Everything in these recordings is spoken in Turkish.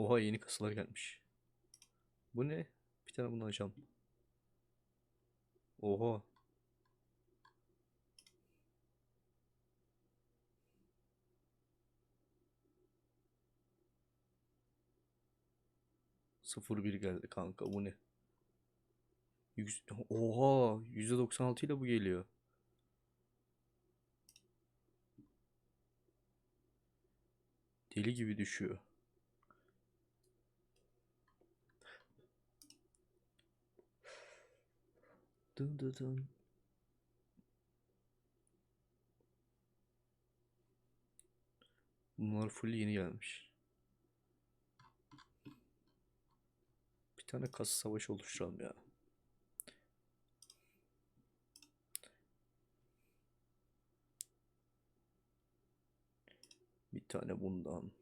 Oha yeni kasalar gelmiş. Bu ne? Bir tane bunu açalım. Oha. Sıfır bir geldi kanka bu ne? Yüz... Oha %96 ile bu geliyor. Deli gibi düşüyor. Dın dın dın. Bunlar full yeni gelmiş. Bir tane kasa savaşı oluşturalım ya. Bir tane bundan.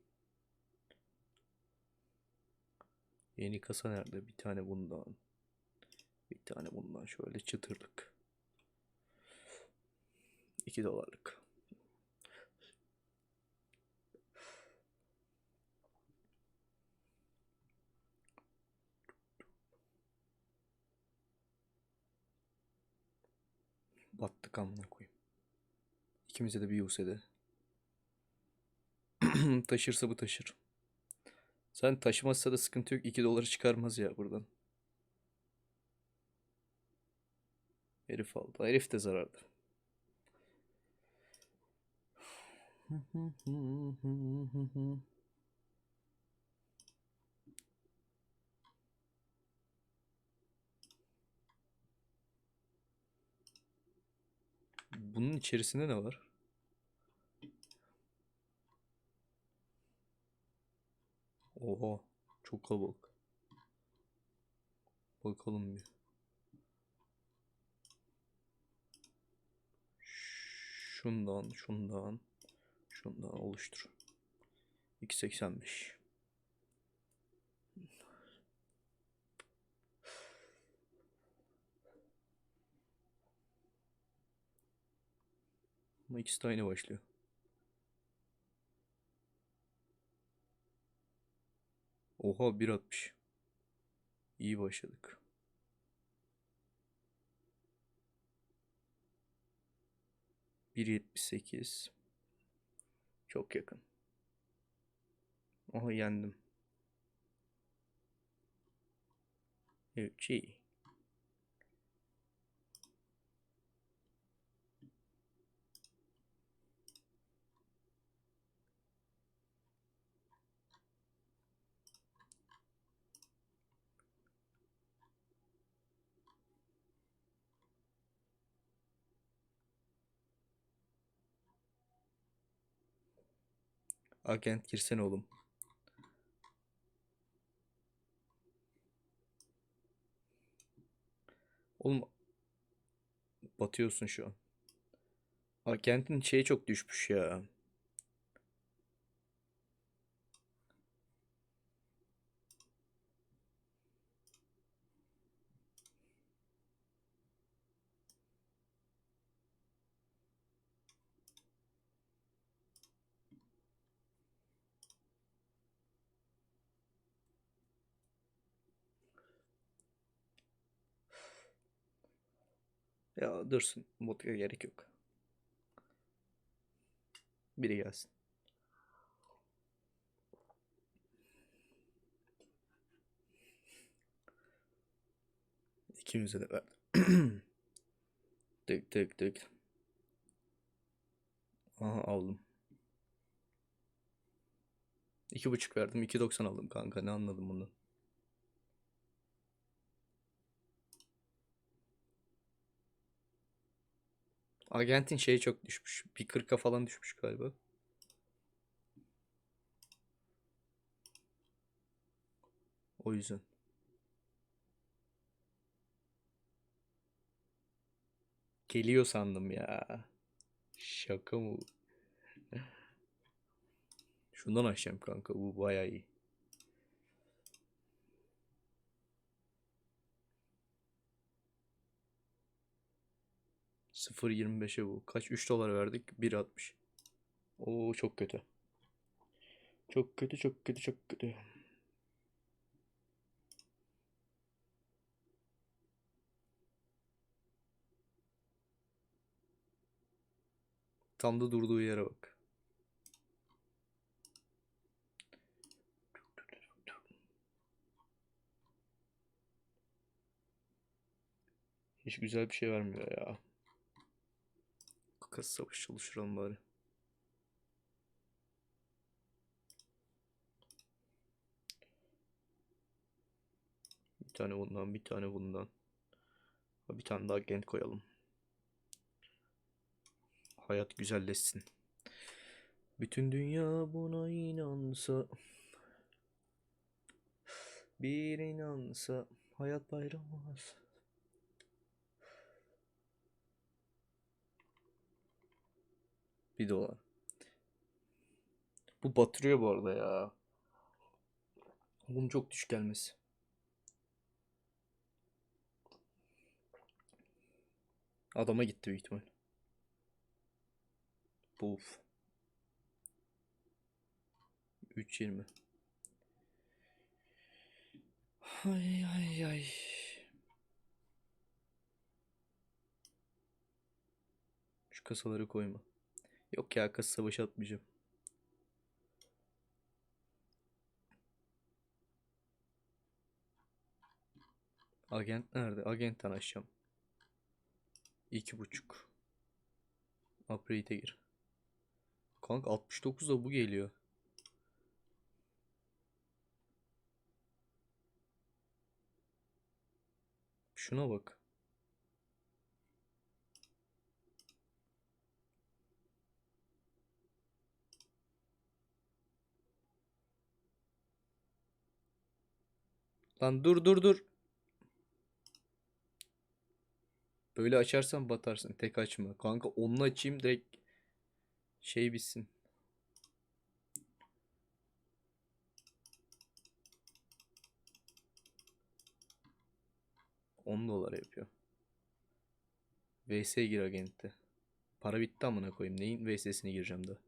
Yeni kasa nerede? Bir tane bundan. Bir tane bundan şöyle çıtırlık. 2 dolarlık. Battık amına koyayım. İkimize de bir USD. Taşırsa bu taşır. Sen taşımazsa da sıkıntı yok. 2 doları çıkarmaz ya buradan. Herif aldı. Herif de zararda. Bunun içerisinde ne var? Oha, çok kalabalık. Bakalım bir. Şundan, şundan, şundan oluştur. 2.85. Ama ikisi de aynı başlıyor. Oha 1.60. İyi başladık. Bir yetmiş sekiz. Çok yakın. Oha yendim. Evet iyi. Agent girsene oğlum. Oğlum batıyorsun şu an. Agent'in şeyi çok düşmüş ya. Ya dursun. Vodka gerek yok. Biri gelsin. İkimize de verdim. tık tık tık. Aha aldım. İki buçuk verdim. 2.90 aldım kanka. Ne anladım bundan? Agentin şeyi çok düşmüş. Bir 40'a falan düşmüş galiba. O yüzden. Geliyor sandım ya. Şaka mı? Şundan açacağım kanka. Bu bayağı iyi. 0.25'e bu. Kaç? 3 dolar verdik. 1.60. Oo çok kötü. Çok kötü, çok kötü, çok kötü. Tam da durduğu yere bak. Hiç güzel bir şey vermiyor ya. Kız savaş çalıştıralım bari. Bir tane bundan, bir tane bundan. Bir tane daha gent koyalım. Hayat güzelleşsin. Bütün dünya buna inansa bir inansa hayat bayramı olmaz. Bir dolar. Bu batırıyor bu arada ya. Bunun çok düşük gelmesi. Adama gitti büyük ihtimal. Buf. 3.20. Ay ay ay. Şu kasaları koyma. Yok ya kasa savaşı atmayacağım. Agent nerede? Agentten aşacağım. İki buçuk. Upgrade'e gir. Kanka 69'da bu geliyor. Şuna bak. Lan dur dur dur. Böyle açarsan batarsın. Tek açma. Kanka onu açayım direkt şey bitsin. On dolar yapıyor. VS gir agente. Para bitti amına koyayım. Neyin VS'sine gireceğim daha.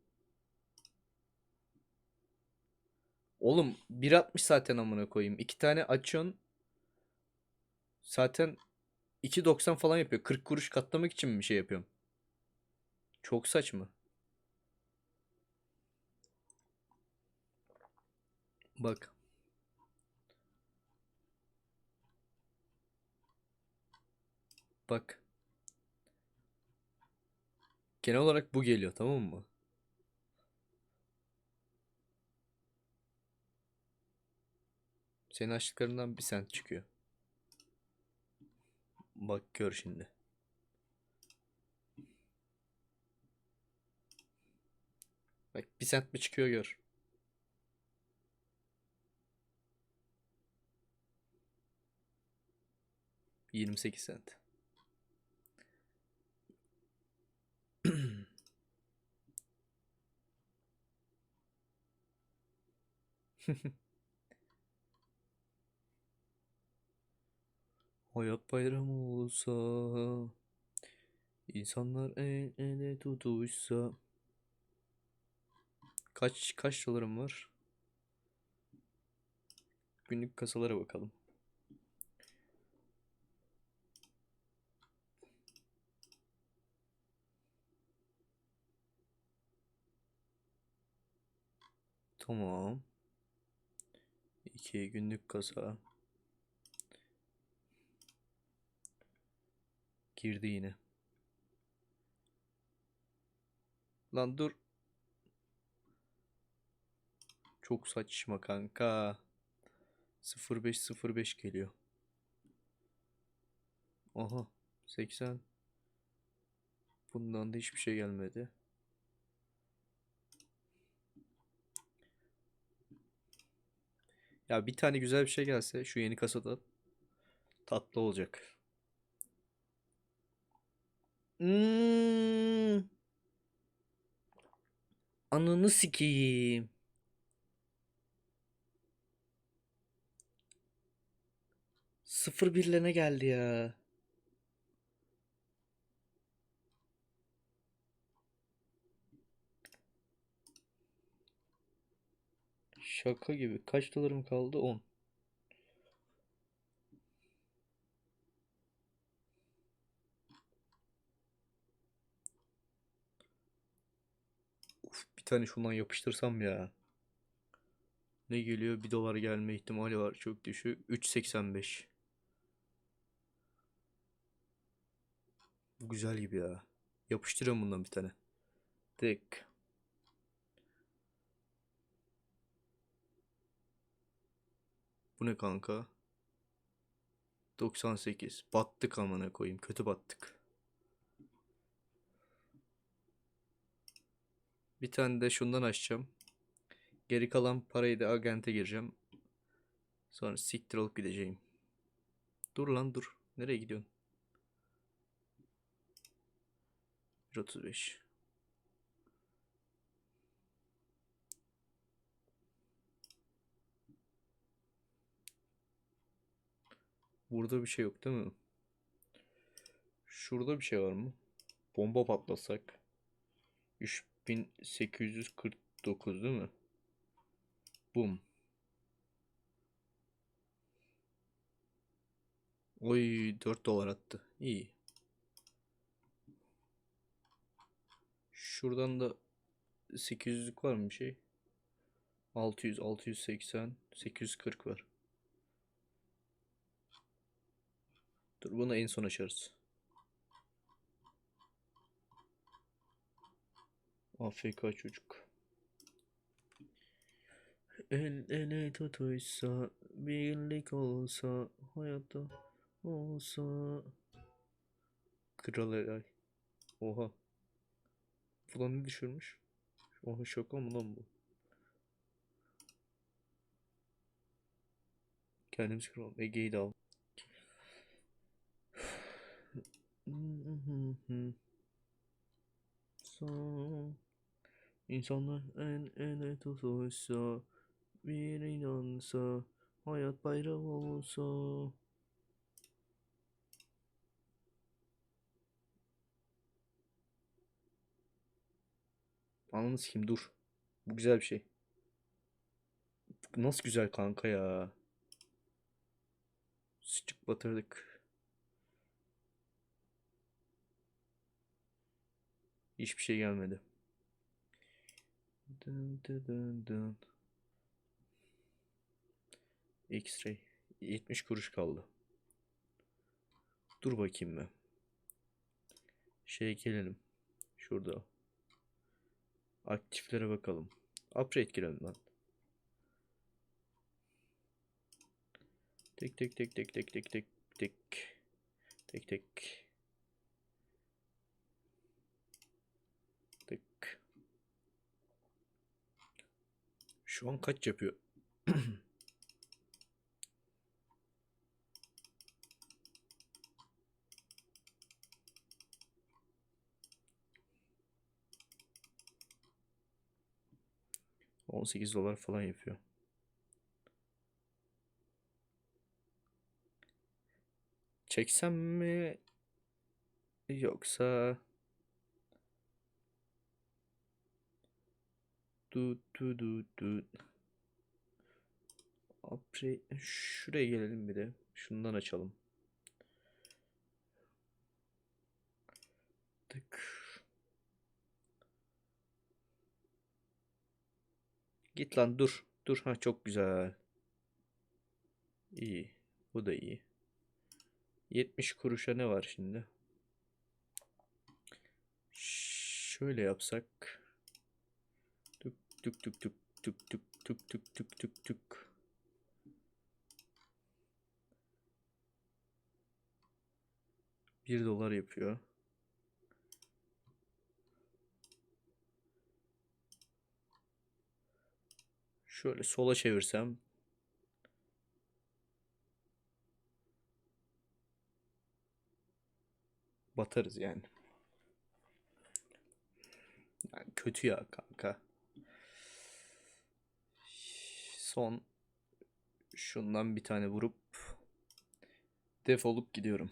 Oğlum 1.60 zaten amına koyayım. İki tane açıyorsun. Zaten 2.90 falan yapıyor. 40 kuruş katlamak için mi bir şey yapıyorum? Çok saçma. Bak. Bak. Genel olarak bu geliyor tamam mı? Senin açtıklarından bir sent çıkıyor. Bak gör şimdi. Bak bir sent mi çıkıyor gör. Yirmi sekiz sent. Hayat bayramı olsa insanlar el ele tutuşsa Kaç kaç dolarım var? Günlük kasalara bakalım. Tamam. 2 günlük kasa. Girdi yine. Lan dur. Çok saçma kanka. 0505 geliyor. Aha 80. Bundan da hiçbir şey gelmedi. Ya bir tane güzel bir şey gelse şu yeni kasada tatlı olacak. Hmm. Ananı sikeyim. Sıfır birle ne geldi ya? Şaka gibi. Kaç dolarım kaldı? 10. tane şundan yapıştırsam ya. Ne geliyor? 1 dolar gelme ihtimali var. Çok düşük. 3.85. Bu güzel gibi ya. Yapıştırıyorum bundan bir tane. Tık. Bu ne kanka? 98. Battık amına koyayım. Kötü battık. Bir tane de şundan açacağım. Geri kalan parayı da agente gireceğim. Sonra siktir olup gideceğim. Dur lan dur. Nereye gidiyorsun? 1.35. Burada bir şey yok değil mi? Şurada bir şey var mı? Bomba patlasak. 3849 değil mi? Bum. Oy 4 dolar attı. İyi. Şuradan da 800'lük var mı bir şey? 600, 680, 840 var. Dur bunu en son açarız. AFK çocuk. El ele tutuşsa, birlik olsa, hayatta olsa. Kral Eray. Oha. Falan düşürmüş? Oha şaka mı lan bu? Kendimiz kıralım. Ege'yi de al. Son İnsanlar el ele tutuşsa Bir inansa Hayat bayram olsa Ananı sikeyim dur. Bu güzel bir şey. Nasıl güzel kanka ya. Sıçık batırdık. Hiçbir şey gelmedi. Dın dın dın dın. X-ray. 70 kuruş kaldı. Dur bakayım ben. Şey gelelim. Şurada. Aktiflere bakalım. Upgrade girelim lan. Tek tek tek tek tek tek tek tek tek tek Şu an kaç yapıyor? On sekiz dolar falan yapıyor. Çeksem mi? Yoksa du du du du şuraya gelelim bir de. Şundan açalım. Tık. Git lan dur. Dur ha çok güzel. İyi. Bu da iyi. 70 kuruşa ne var şimdi? Şöyle yapsak. Tuk tuk tuk tuk tuk tuk tuk tuk tuk tuk. Bir dolar yapıyor. Şöyle sola çevirsem batarız yani. Yani kötü ya kanka. Son şundan bir tane vurup defolup gidiyorum.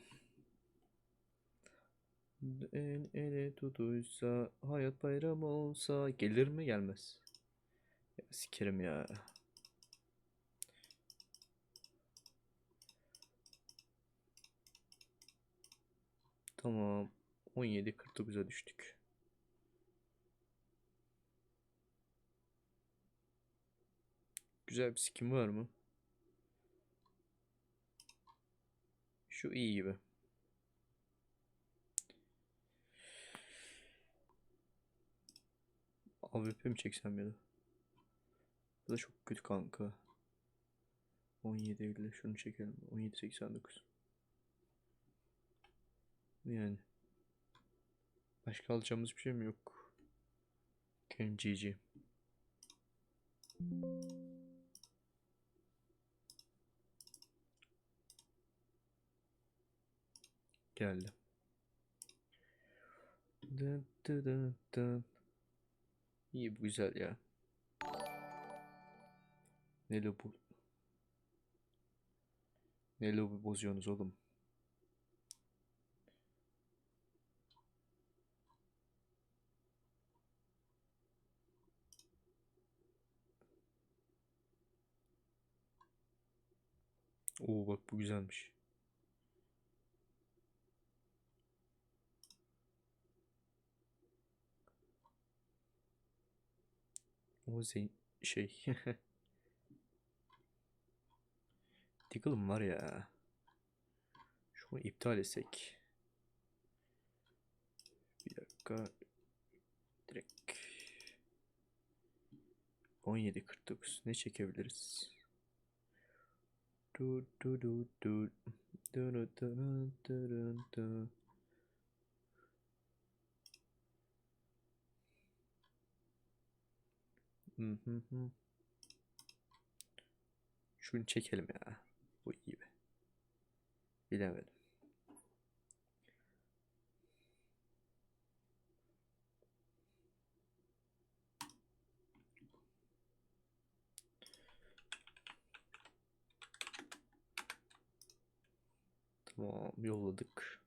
El ele tutuşsa hayat bayram olsa gelir mi gelmez. Ya, sikerim ya. Tamam. 17.49'a düştük. Güzel bir skin var mı? Şu iyi gibi. AWP mi çeksem ya da? Bu da çok kötü kanka. 17.50 şunu çekelim. 17.89 Yani. Başka alacağımız bir şey mi yok? Ken GG. Geldi. Dın dın dın dın. İyi bu güzel ya. Ne lo bu? Ne lobi bozuyorsunuz oğlum? Oo bak bu güzelmiş. O zeyn şey. Diggle'ım var ya. Şunu iptal etsek. Bir dakika. Direkt. 17.49 ne çekebiliriz? Du du du. Du du du du du du du. Şunu çekelim ya. Bu iyi be. Bilemedim. Tamam yolladık.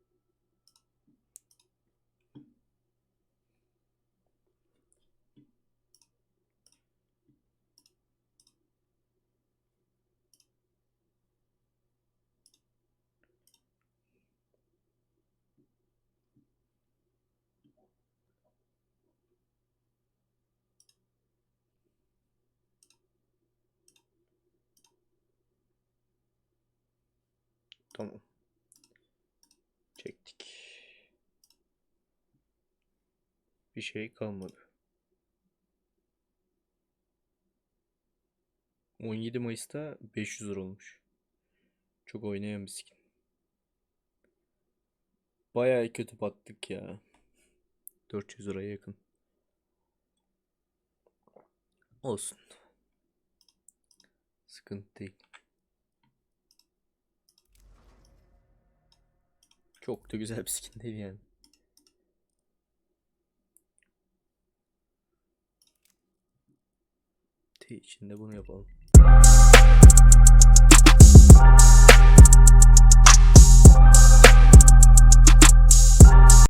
Tamam. Çektik. Bir şey kalmadı. 17 Mayıs'ta 500 lira olmuş. Çok oynayan bir skin. Bayağı kötü battık ya. 400 liraya yakın. Olsun. Sıkıntı değil. Çok da güzel bir skin değil yani. T içinde bunu yapalım.